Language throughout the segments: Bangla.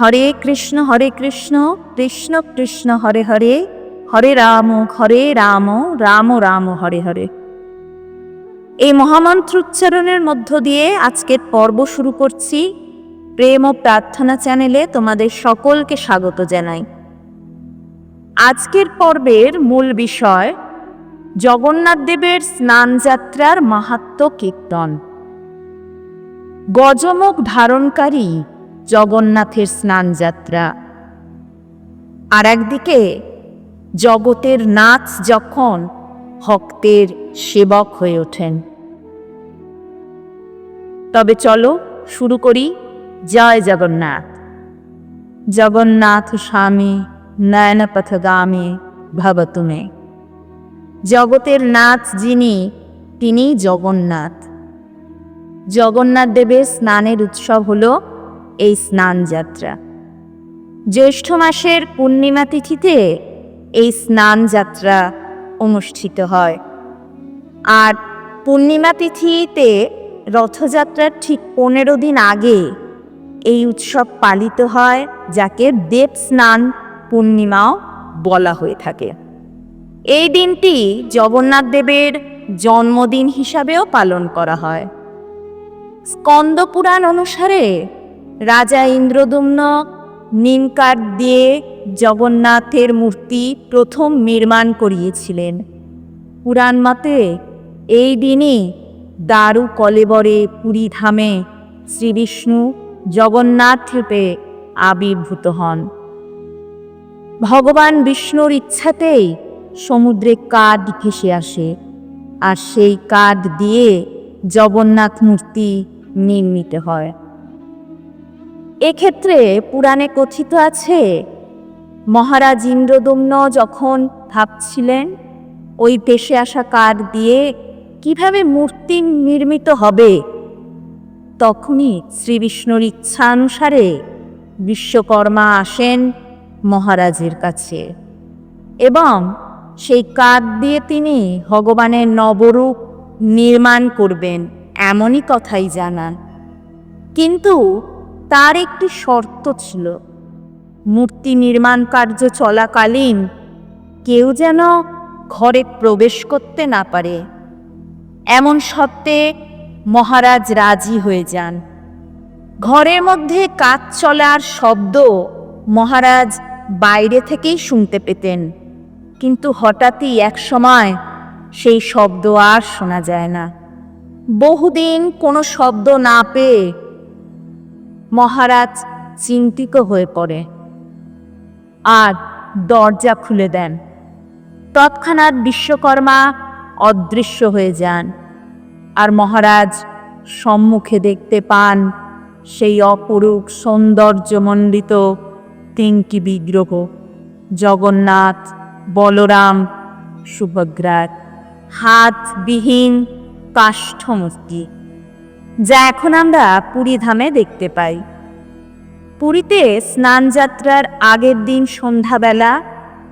হরে কৃষ্ণ হরে কৃষ্ণ কৃষ্ণ কৃষ্ণ, হরে হরে হরে রাম হরে রাম রাম রাম, হরে হরে। এই মহামন্ত্র উচ্চারণের মধ্য দিয়ে আজকের পর্ব শুরু করছি। প্রেম ও প্রার্থনা চ্যানেলে তোমাদের সকলকে স্বাগত জানাই। আজকের পর্বের মূল বিষয়, জগন্নাথ দেবের স্নানযাত্রার মাহাত্ম কীর্তন। গজমুখ ধারণকারী জগন্নাথের স্নানযাত্রা। আর একদিকে জগতের নাচ যখন ভক্তের সেবক হয়ে ওঠেন। তবে চলো শুরু করি জয় জগন্নাথ। জগন্নাথ স্বামী নয়নপথগামী ভবতুমে। জগতের নাথ যিনি তিনি জগন্নাথ। জগন্নাথ দেবের স্নানের উৎসব হল এই স্নান যাত্রা। জ্যৈষ্ঠ মাসের পূর্ণিমা তিথিতে এই স্নান যাত্রা অনুষ্ঠিত হয়। আর পূর্ণিমা তিথিতে রথযাত্রার ঠিক পনেরো দিন আগে এই উৎসব পালিত হয়, যাকে দেব স্নান পূর্ণিমাও বলা হয়ে থাকে। এই দিনটি জগন্নাথ দেবের জন্মদিন হিসাবেও পালন করা হয়। স্কন্দ পুরাণ অনুসারে রাজা ইন্দ্রদুম্ন নিমকাঠ দিয়ে জগন্নাথের মূর্তি প্রথম নির্মাণ করিয়েছিলেন। পুরাণ মতে এই দিনই দারু কলেবরে পুরী ধামে শ্রীবিষ্ণু জগন্নাথ রূপে আবির্ভূত হন। ভগবান বিষ্ণুর ইচ্ছাতেই সমুদ্রে কাঠ ভেসে আসে আর সেই কাঠ দিয়ে জগন্নাথ মূর্তি নির্মিত হয়। এক্ষেত্রে পুরাণে কথিত আছে, মহারাজ ইন্দ্রদম্ন যখন ভাবছিলেন, ওই ভেসে আসা কাঠ দিয়ে কীভাবে মূর্তি নির্মিত হবে? তখনই শ্রী বিষ্ণুর ইচ্ছানুসারে বিশ্বকর্মা আসেন মহারাজের কাছে এবং সেই কাঠ দিয়ে তিনি ভগবানের নবরূপ নির্মাণ করবেন এমনই কথাই জানান। কিন্তু তার একটি শর্ত ছিল, মূর্তি নির্মাণ কার্য চলাকালীন কেউ যেন ঘরে প্রবেশ করতে না পারে। এমন সত্ত্বে মহারাজ রাজি হয়ে যান। ঘরের মধ্যে কাজ চলার শব্দ মহারাজ বাইরে থেকেই শুনতে পেতেন, কিন্তু হঠাৎই এক সময় সেই শব্দ আর শোনা যায় না। বহুদিন কোনো শব্দ না পেয়ে মহারাজ চিন্তিত হয়ে পড়ে। আর দরজা খুলে দেন। তৎক্ষণাৎ বিশ্বকর্মা অদৃশ্য হয়ে যান আর মহারাজ সম্মুখে দেখতে পান সেই অপরূপ সৌন্দর্যমণ্ডিত তিনটি বিগ্রহ, জগন্নাথ, বলরাম, সুভদ্রার। হাতবিহীন কাষ্ঠমূর্তি। যা এখন আমরা পুরী ধামে দেখতে পাই। পুরীতে স্নানযাত্রার আগের দিন সন্ধ্যাবেলা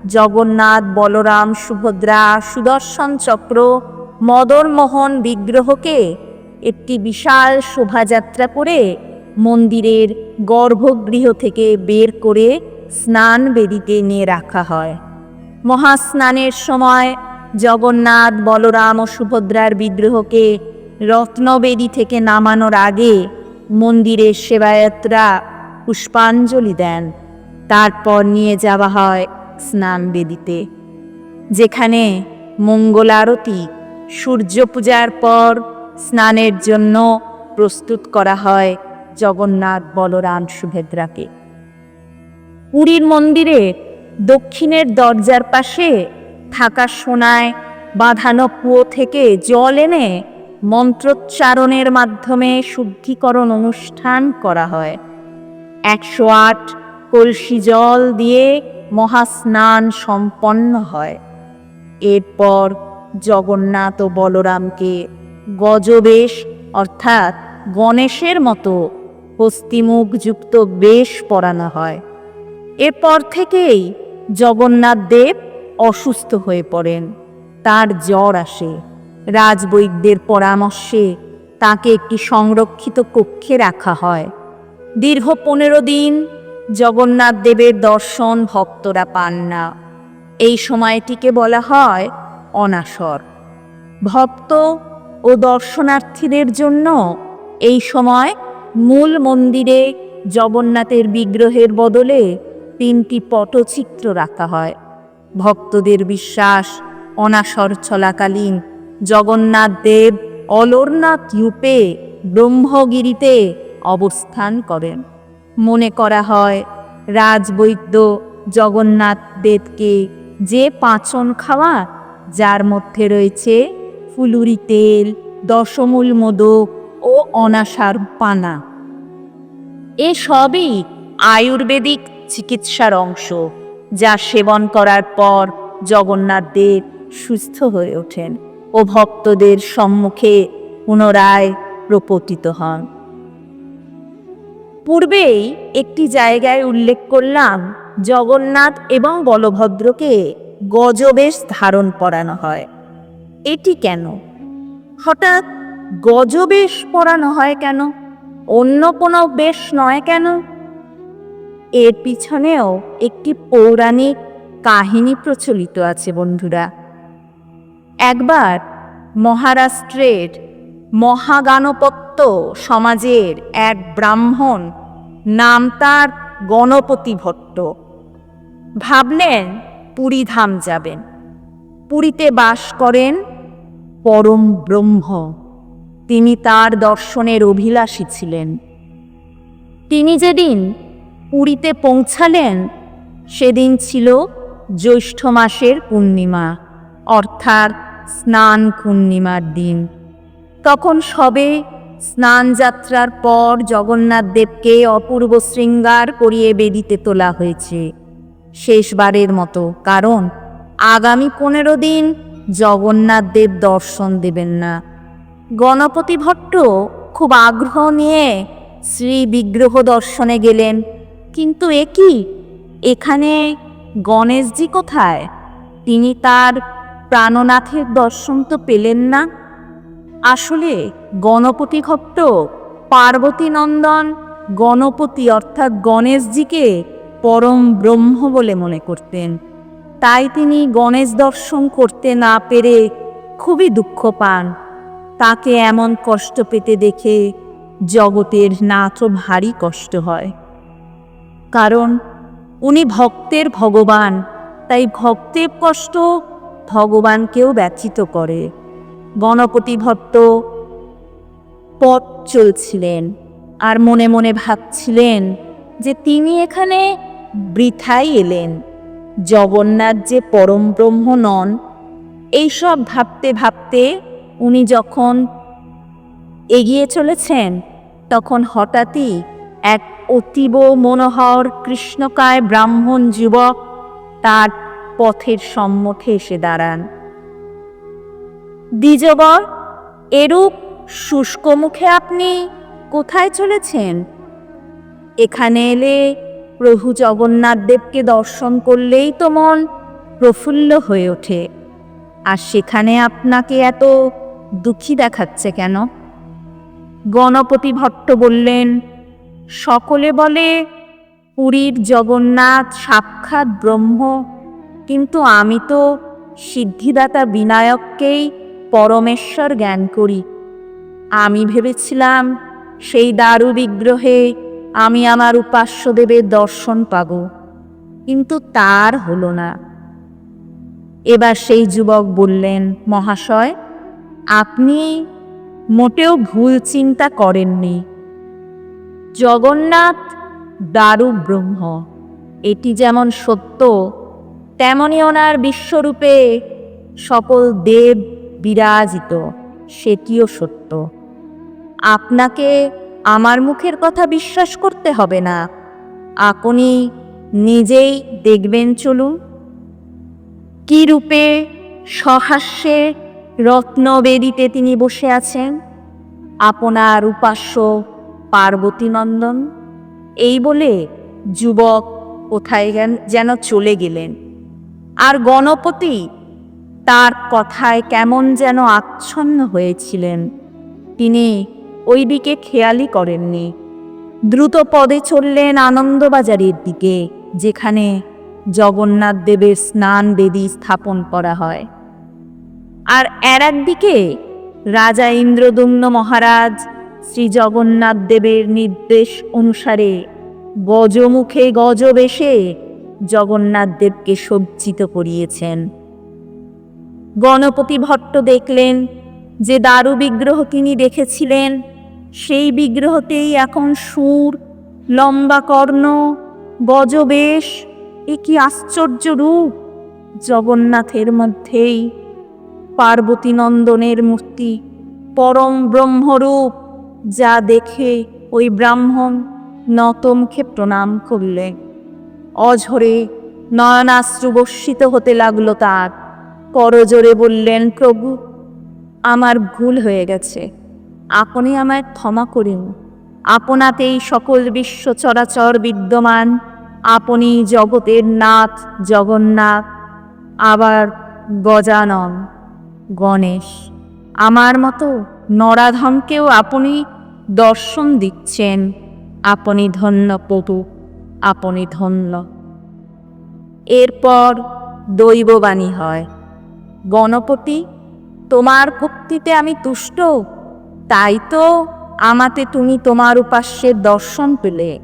জগন্নাথ, বলরাম, সুভদ্রা, সুদর্শন চক্র মদনমোহন বিগ্রহকে একটি বিশাল শোভাযাত্রা করে মন্দিরের গর্ভগৃহ থেকে বের করে স্নান বেদিতে নিয়ে রাখা হয়। মহাস্নানের সময় জগন্নাথ, বলরাম ও সুভদ্রার বিগ্রহকে রত্নবেদী থেকে নামানোর আগে মন্দিরের সেবায়তরা পুষ্পাঞ্জলি দেন। তারপর নিয়ে যাওয়া হয় স্নান বেদিতে যেখানে মঙ্গল আরতি, সূর্য পূজার পর স্নানের জন্য প্রস্তুত করা হয় জগন্নাথ বলরাম সুভেদ্রাকে। পুরীর মন্দিরে দক্ষিণের দরজার পাশে থাকা সোনায় বাঁধানো কুয়ো থেকে জল এনে মন্ত্রোচ্চারণের মাধ্যমে শুদ্ধিকরণ অনুষ্ঠান করা হয়। একশো আট কলসি জল দিয়ে মহাস্নান সম্পন্ন হয়। এরপর জগন্নাথ ও বলরামকে গজবেশ, অর্থাৎ গণেশের মতো হস্তিমুখযুক্ত বেশ পরানো হয়। এরপর থেকেই জগন্নাথ দেব অসুস্থ হয়ে পড়েন। তার জ্বর আসে। রাজবৈদ্যের পরামর্শে তাকে একটি সংরক্ষিত কক্ষে রাখা হয়। দীর্ঘ পনেরো দিন জগন্নাথ দেবের দর্শন ভক্তরা পান না। এই সময়টিকে বলা হয় অনাসর। ভক্ত ও দর্শনার্থীদের জন্য এই সময় মূল মন্দিরে জগন্নাথের বিগ্রহের বদলে তিনটি পটচিত্র রাখা হয়। ভক্তদের বিশ্বাস অনাসর চলাকালীন জগন্নাথ দেব অলরনাথ রূপে ব্রহ্মগিরিতে অবস্থান করেন। মনে করা হয়, রাজবৈদ্য জগন্নাথ দেবকে যে পাঁচন খাওয়া, যার মধ্যে রয়েছে ফুলুরি তেল, দশমূল মোদক ও অনাসার পানা। এ সবই আয়ুর্বেদিক চিকিৎসার অংশ, যা সেবন করার পর জগন্নাথ দেব সুস্থ হয়ে ওঠেন। ও ভক্তদের সম্মুখে পুনরায় প্রপতিত হন। পূর্বেই একটি জায়গায় উল্লেখ করলাম, জগন্নাথ এবং বলভদ্রকে গজবেশ ধারণ করানো হয়। এটি কেন? হঠাৎ গজবেশ পরানো হয় কেন? অন্য কোনো বেশ নয় কেন? এর পিছনেও একটি পৌরাণিক কাহিনী প্রচলিত আছে বন্ধুরা। একবার মহারাষ্ট্রের মহাগানপত্য সমাজের এক ব্রাহ্মণ নাম তার গণপতি ভট্ট ভাবলেন পুরীধাম যাবেন। পুরীতে বাস করেন পরম ব্রহ্ম। তিনি তার দর্শনের অভিলাষী ছিলেন। তিনি যেদিন পুরীতে পৌঁছালেন, সেদিন ছিল জ্যৈষ্ঠ মাসের পূর্ণিমা, অর্থাৎ স্নান পূর্ণিমার দিন। তখন সবে স্নান যাত্রার পর জগন্নাথ দেবকে অপূর্ব শৃঙ্গার করিয়ে বেদিতে তোলা হয়েছে। শেষবারের মতো, কারণ আগামী পনেরো দিন জগন্নাথ দেব দর্শন দেবেন না। গণপতি ভট্ট খুব আগ্রহ নিয়ে শ্রী বিগ্রহ দর্শনে গেলেন। কিন্তু এ কি? এখানে গণেশজি কোথায়? তিনি তার প্রাণনাথের দর্শন তো পেলেন না। আসলে গণপতি ভক্ত পার্বতী নন্দন গণপতি অর্থাৎ গণেশজিকে পরম ব্রহ্ম বলে মনে করতেন। তাই তিনি গণেশ দর্শন করতে না পেরে খুবই দুঃখ পান। তাকে এমন কষ্ট পেতে দেখে জগতের নাথও ভারী কষ্ট হয়। কারণ উনি ভক্তের ভগবান, তাই ভক্তের কষ্ট ভগবানকেও ব্যথিত করে। গণপতি ভট্ট পথ চলছিলেন আর মনে মনে ভাবছিলেন যে তিনি এখানে বৃথাই এলেন। জগন্নাথ যে পরম ব্রহ্ম নন, এইসব ভাবতে ভাবতে উনি যখন এগিয়ে চলেছেন, তখন হঠাৎই এক অতীব মনোহর কৃষ্ণকায় ব্রাহ্মণ যুবক তার পথের সম্মুখে এসে দাঁড়ান। দ্বিজবর, এরূপ শুষ্ক মুখে আপনি কোথায় চলেছেন? এখানে এলে প্রভু জগন্নাথ দেবকে দর্শন করলেই তো মন প্রফুল্ল হয়ে ওঠে। আর সেখানে আপনাকে এত দুঃখী দেখাচ্ছে কেন? গণপতি ভট্ট বললেন, সকলে বলে পুরীর জগন্নাথ সাক্ষাৎ ব্রহ্ম কিন্তু আমি তো সিদ্ধিদাতা বিনায়ককেই পরমেশ্বর জ্ঞান করি। আমি ভেবেছিলাম সেই দারু বিগ্রহে আমি আমার উপাস্য দেবের দর্শন পাব, কিন্তু তার হলো না। এবার সেই যুবক বললেন, মহাশয়, আপনি মোটেও ভুল চিন্তা করেননি। জগন্নাথ দারু ব্রহ্ম, এটি যেমন সত্য তেমনি ওনার বিশ্বরূপে সকল দেব বিরাজিত সেটিও সত্য। আপনাকে আমার মুখের কথা বিশ্বাস করতে হবে না। আপনি নিজেই দেখবেন চলুন। কি রূপে সহাস্যে রত্নবেদিতে তিনি বসে আছেন? আপনার উপাস্য পার্বতী নন্দন এই বলে যুবক কোথায় যেন চলে গেলেন। আর গণপতি তার কথায় কেমন যেন আচ্ছন্ন হয়েছিলেন। তিনি ওই দিকে খেয়ালই করেননি। দ্রুত পদে চললেন আনন্দবাজারের দিকে, যেখানে জগন্নাথ দেবের স্নান বেদী স্থাপন করা হয়। আর এর একদিকে রাজা ইন্দ্রদুম্ন মহারাজ শ্রী জগন্নাথ দেবের নির্দেশ অনুসারে গজমুখে গজবেশে জগন্নাথ দেবকে সজ্জিত করিয়েছেন। গণপতি ভট্ট দেখলেন যে দারু বিগ্রহ তিনি দেখেছিলেন, সেই বিগ্রহতেই এখন সুর, লম্বা কর্ণ, গজবেশ, এ কি আশ্চর্য রূপ! জগন্নাথের মধ্যেই পার্বতী নন্দনের মূর্তি পরম ব্রহ্মরূপ, যা দেখে ওই ব্রাহ্মণ নতমকে প্রণাম করলে অঝরে নয়নাশ্রু বর্ষিত হতে লাগল তার। করজোরে বললেন, প্রভু, আমার ভুল হয়ে গেছে। আপনি আমায় ক্ষমা করুন। আপনাতেই সকল বিশ্ব চরাচর বিদ্যমান, আপনি জগতের নাথ জগন্নাথ। আবার গজানন, গণেশ, আমার মতো নরাধমকেও আপনি দর্শন দিচ্ছেন। আপনি ধন্য প্রভু। আপনি ধন্য। এরপর দৈববাণী হয়, গণপতি, তোমার ভক্তিতে আমি তুষ্ট। তাই তো আমাতে তুমি তোমার উপাস্যের দর্শন পেলে।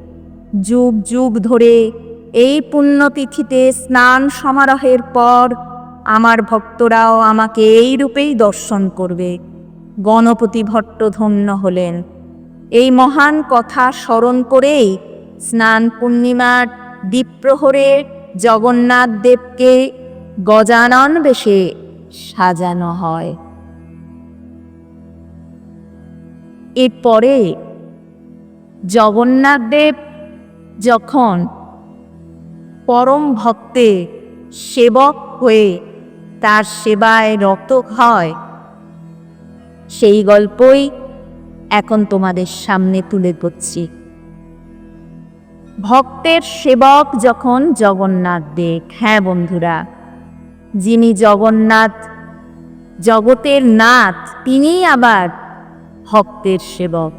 যুগ যুগ ধরে এই পুণ্যতিথিতে স্নান সমারোহের পর আমার ভক্তরাও আমাকে এই রূপেই দর্শন করবে। গণপতি ভট্ট ধন্য হলেন। এই মহান কথা স্মরণ করেই স্নান পূর্ণিমার দ্বীপ্রহরে জগন্নাথ দেবকে গজানন বেশে সাজানো হয়। এরপরে জগন্নাথ দেব যখন পরম ভক্তে সেবক হয়ে তার সেবায় রত হয়, সেই গল্পই এখন তোমাদের সামনে তুলে ধরছি। ভক্তের সেবক যখন জগন্নাথ দেব। হ্যাঁ বন্ধুরা, যিনি জগন্নাথ, জগতের নাথ তিনি আবার ভক্তের সেবক।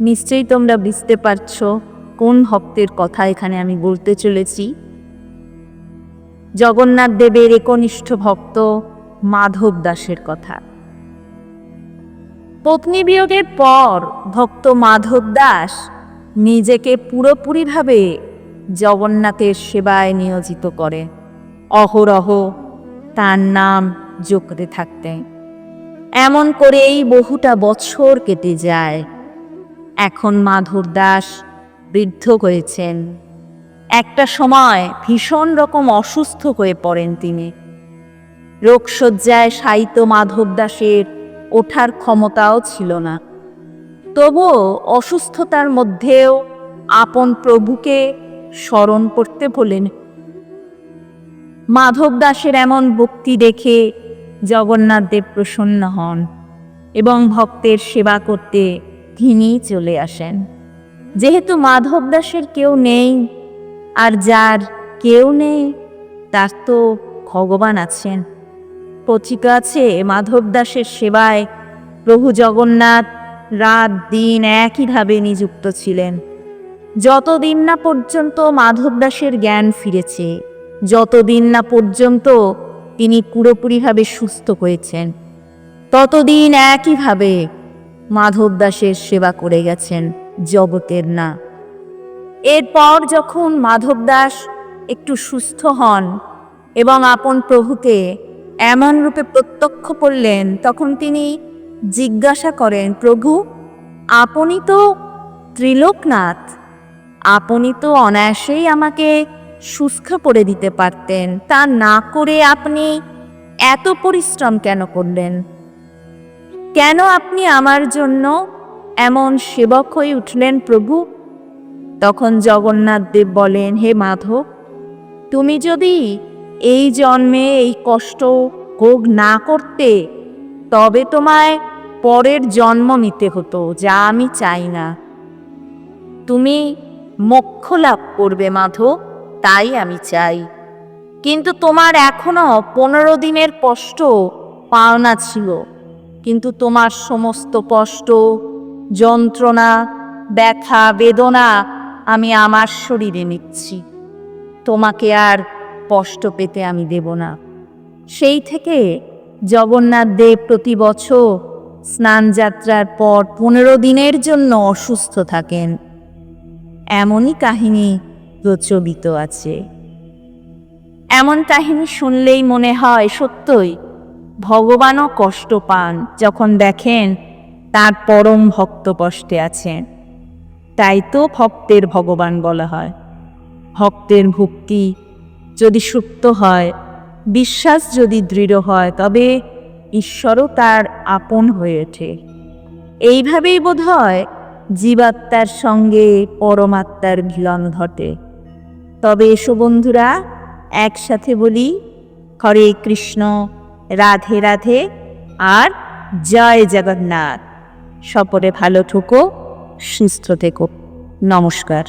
নিশ্চয়ই তোমরা বুঝতে পারছ কোন ভক্তের কথা এখানে আমি বলতে চলেছি। জগন্নাথ দেবের একনিষ্ঠ ভক্ত মাধব দাসের কথা। পত্নী বিয়োগের পর ভক্ত মাধব দাস নিজেকে পুরোপুরিভাবে জগন্নাথের সেবায় নিয়োজিত করে। অহরহ তার নাম জোকতে থাকতেন এমন করেই বহুটা বছর কেটে যায়। এখন মাধব দাস বৃদ্ধ হয়েছেন। একটা সময় ভীষণ রকম অসুস্থ হয়ে পড়েন তিনি। রোগশয্যায় সাহিত্য মাধব দাসের ওঠার ক্ষমতাও ছিল না। তবুও অসুস্থতার মধ্যেও আপন প্রভুকে স্মরণ করতে বলেন। মাধব দাসের এমন ভক্তি দেখে জগন্নাথ দেব প্রসন্ন হন এবং ভক্তের সেবা করতে তিনি চলে আসেন। যেহেতু মাধব দাসের কেউ নেই আর যার কেউ নেই, তার তো ভগবান আছেন। পত্রিকা আছে মাধব দাসের সেবায় প্রভু জগন্নাথ রাত দিন একইভাবে নিযুক্ত ছিলেন। যতদিন না পর্যন্ত মাধব দাসের জ্ঞান ফিরেছে, যতদিন না পর্যন্ত তিনি পুরোপুরিভাবে সুস্থ হয়েছেন, ততদিন একইভাবে মাধব দাসের সেবা করে গেছেন জগতের না। এরপর যখন মাধব দাস একটু সুস্থ হন এবং আপন প্রভুকে এমন রূপে প্রত্যক্ষ করলেন, তখন তিনি জিজ্ঞাসা করেন, প্রভু, আপনি তো ত্রিলোকনাথ। আপনি তো অনায়াসেই আমাকে সুস্থ করে দিতে পারতেন। তা না করে আপনি এত পরিশ্রম কেন করলেন? কেন আপনি আমার জন্য এমন সেবক হয়ে উঠলেন, প্রভু? তখন জগন্নাথ দেব বলেন, হে মাধব, তুমি যদি এই জন্মে এই কষ্ট ভোগ না করতে তবে তোমায় পরের জন্ম নিতে হতো, যা আমি চাই না। তুমি মোক্ষ লাভ করবে মাধব, তাই আমি চাই। কিন্তু তোমার এখনও পনেরো দিনের কষ্ট পাওনা ছিল। কিন্তু তোমার সমস্ত কষ্ট, যন্ত্রণা, ব্যথা, বেদনা আমি আমার শরীরে নিচ্ছি। তোমাকে আর কষ্ট পেতে আমি দেব না। সেই থেকে জগন্নাথ দেব প্রতি বছর স্নান যাত্রার পর পনেরো দিনের জন্য অসুস্থ থাকেন। এমনই কাহিনী প্রচলিত আছে। এমন কাহিনী শুনলেই মনে হয় সত্যই ভগবানও কষ্ট পান যখন দেখেন তার পরম ভক্ত কষ্টে আছেন। তাই তো ভক্তের ভগবান বলা হয়। ভক্তের ভক্তি যদি সুপ্ত হয় বিশ্বাস যদি দৃঢ় হয়, তবে ঈশ্বরও তার আপন হয়ে ওঠে। এইভাবেই বোধ হয় জীবাত্মার সঙ্গে পরমাত্মার মিলন ঘটে। তবে এসো বন্ধুরা, একসাথে বলি, হরে কৃষ্ণ, রাধে রাধে, আর জয় জগন্নাথ। সপরে ভালো ঠুকো সুস্থ থেকো। নমস্কার।